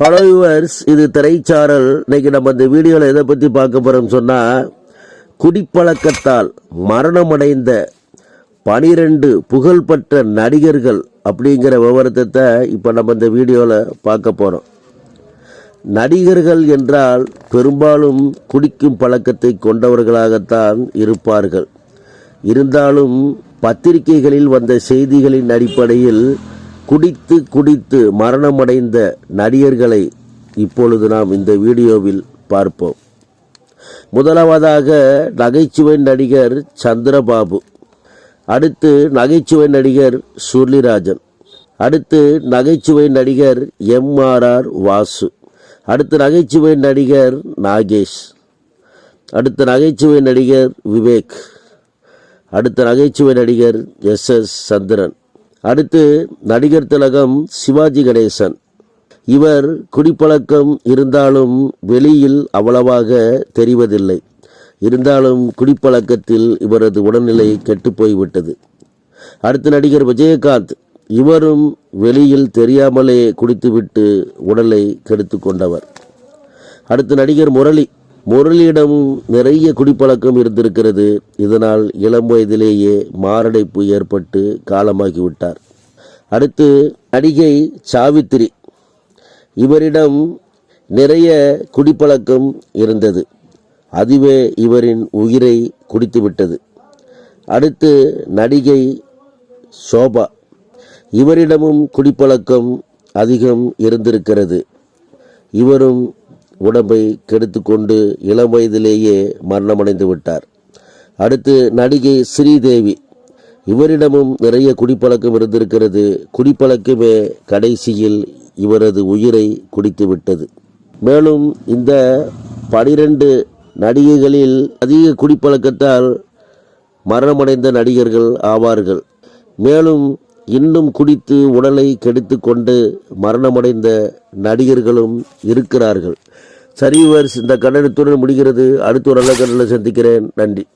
Hello viewers இது திரைச்சாரல். இன்னைக்கு நம்ம இந்த வீடியோவில் எதை பற்றி பார்க்க போகிறோம்னு சொன்னால் குடிப்பழக்கத்தால் மரணமடைந்த பனிரெண்டு புகழ்பெற்ற நடிகர்கள் அப்படிங்கிற விவரத்தை இப்போ நம்ம இந்த வீடியோவில் பார்க்க போகிறோம் நடிகர்கள் என்றால் பெரும்பாலும் குடிக்கும் பழக்கத்தை கொண்டவர்களாகத்தான் இருப்பார்கள். இருந்தாலும் பத்திரிகைகளில் வந்த செய்திகளின் அடிப்படையில் குடித்து குடித்து மரணமடைந்த நடிகர்களை இப்பொழுது நாம் இந்த வீடியோவில் பார்ப்போம். முதலாவதாக நகைச்சுவை நடிகர் சந்திரபாபு அடுத்து நகைச்சுவை நடிகர் சுர்லிராஜன் அடுத்து நகைச்சுவை நடிகர் எம்ஆர்ஆர் வாசு அடுத்து நகைச்சுவை நடிகர் நாகேஷ் அடுத்த நகைச்சுவை நடிகர் விவேக் அடுத்த நகைச்சுவை நடிகர் எஸ் எஸ் சந்திரன். அடுத்து நடிகர் திலகம் சிவாஜி கணேசன். இவர் குடிப்பழக்கம் இருந்தாலும் வெளியில் அவ்வளவாக தெரிவதில்லை. இருந்தாலும் குடிப்பழக்கத்தில் இவரது உடல்நிலை கெட்டுப்போய்விட்டது. அடுத்து நடிகர் விஜயகாந்த். இவரும் வெளியில் தெரியாமலே குடித்துவிட்டு உடலை கெடுத்து கொண்டவர். அடுத்து நடிகர் முரளி. முரளியிடமும் நிறைய குடிப்பழக்கம் இருந்திருக்கிறது. இதனால் இளம் வயதிலேயே மாரடைப்பு ஏற்பட்டு காலமாகிவிட்டார். அடுத்து நடிகை சாவித்திரி. இவரிடம் நிறைய குடிப்பழக்கம் இருந்தது. அதுவே இவரின் உயிரை குடித்துவிட்டது. அடுத்து நடிகை சோபா இவரிடமும் குடிப்பழக்கம் அதிகம் இருந்திருக்கிறது. இவரும் உடம்பை கெடுத்துக்கொண்டு இளம் வயதிலேயே மரணமடைந்து விட்டார். அடுத்து நடிகை ஸ்ரீதேவி. இவரிடமும் நிறைய குடிப்பழக்கம் இருந்திருக்கிறது. குடிப்பழக்கமே கடைசியில் இவரது உயிரை குடித்து விட்டது. மேலும் இந்த பனிரெண்டு நடிகைகளில் அதிக குடிப்பழக்கத்தால் மரணமடைந்த நடிகர்கள் ஆவார்கள். மேலும் இன்னும் குடித்து உடலை கெடுத்து கொண்டு மரணமடைந்த நடிகர்களும் இருக்கிறார்கள். சரி இந்த கண்டனத்துடன் முடிகிறது. அடுத்த ஒரு நல்ல கண்டனை சந்திக்கிறேன். நன்றி.